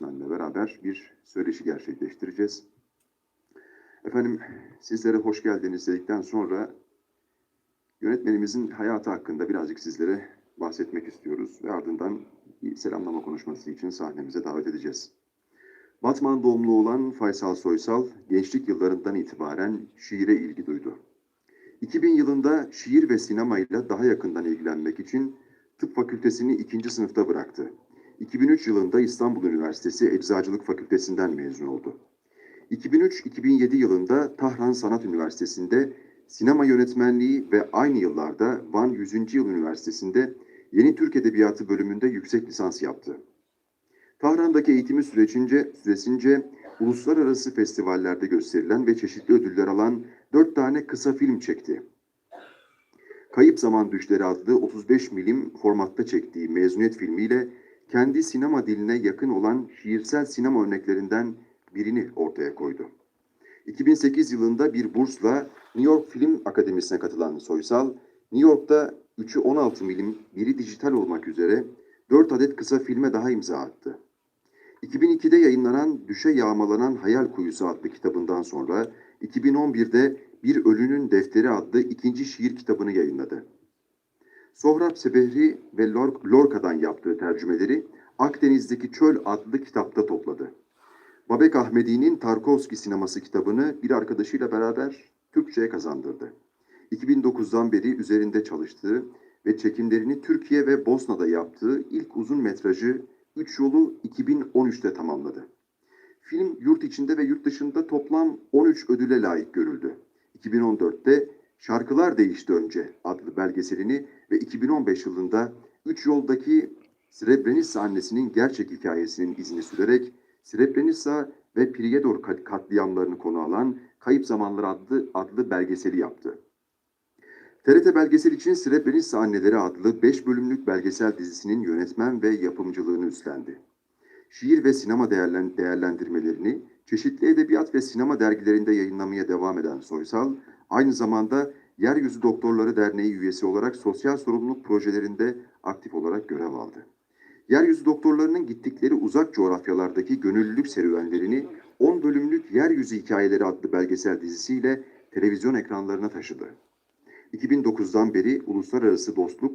yönetmenle beraber bir söyleşi gerçekleştireceğiz. Efendim sizlere hoş geldiniz dedikten sonra yönetmenimizin hayatı hakkında birazcık sizlere bahsetmek istiyoruz ve ardından bir selamlama konuşması için sahnemize davet edeceğiz. Batman doğumlu olan Faysal Soysal gençlik yıllarından itibaren şiire ilgi duydu. 2000 yılında şiir ve sinemayla daha yakından ilgilenmek için tıp fakültesini ikinci sınıfta bıraktı. 2003 yılında İstanbul Üniversitesi Eczacılık Fakültesinden mezun oldu. 2003-2007 yılında Tahran Sanat Üniversitesi'nde sinema yönetmenliği ve aynı yıllarda Van 100. Yıl Üniversitesi'nde Yeni Türk Edebiyatı bölümünde yüksek lisans yaptı. Tahran'daki eğitimi sürecince, süresince uluslararası festivallerde gösterilen ve çeşitli ödüller alan dört tane kısa film çekti. Kayıp Zaman Düşleri adlı 35 milim formatta çektiği mezuniyet filmiyle kendi sinema diline yakın olan şiirsel sinema örneklerinden birini ortaya koydu. 2008 yılında bir bursla New York Film Akademisi'ne katılan Soysal, New York'ta 3'ü 16 milim, biri dijital olmak üzere 4 adet kısa filme daha imza attı. 2002'de yayınlanan Düşe Yağmalanan Hayal Kuyusu adlı kitabından sonra 2011'de Bir Ölünün Defteri adlı ikinci şiir kitabını yayınladı. Sohrab Sebehri ve Lor- Lorca'dan yaptığı tercümeleri Akdeniz'deki Çöl adlı kitapta topladı. Babek Ahmedi'nin Tarkovski sineması kitabını bir arkadaşıyla beraber Türkçe'ye kazandırdı. 2009'dan beri üzerinde çalıştığı ve çekimlerini Türkiye ve Bosna'da yaptığı ilk uzun metrajı Üç Yolu 2013'te tamamladı. Film yurt içinde ve yurt dışında toplam 13 ödüle layık görüldü. 2014'te Şarkılar Değişti Önce adlı belgeselini ve 2015 yılında Üç Yol'daki Srebrenica annesinin gerçek hikayesinin izini sürerek Srebrenica ve Prijedor kat- katliamlarını konu alan Kayıp Zamanlar adlı, adlı belgeseli yaptı. TRT belgesel için Srebrenica Anneleri adlı 5 bölümlük belgesel dizisinin yönetmen ve yapımcılığını üstlendi. Şiir ve sinema değerlen- değerlendirmelerini çeşitli edebiyat ve sinema dergilerinde yayınlamaya devam eden Soysal, aynı zamanda Yeryüzü Doktorları Derneği üyesi olarak sosyal sorumluluk projelerinde aktif olarak görev aldı. Yeryüzü doktorlarının gittikleri uzak coğrafyalardaki gönüllülük serüvenlerini 10 bölümlük Yeryüzü Hikayeleri adlı belgesel dizisiyle televizyon ekranlarına taşıdı. 2009'dan beri uluslararası dostluk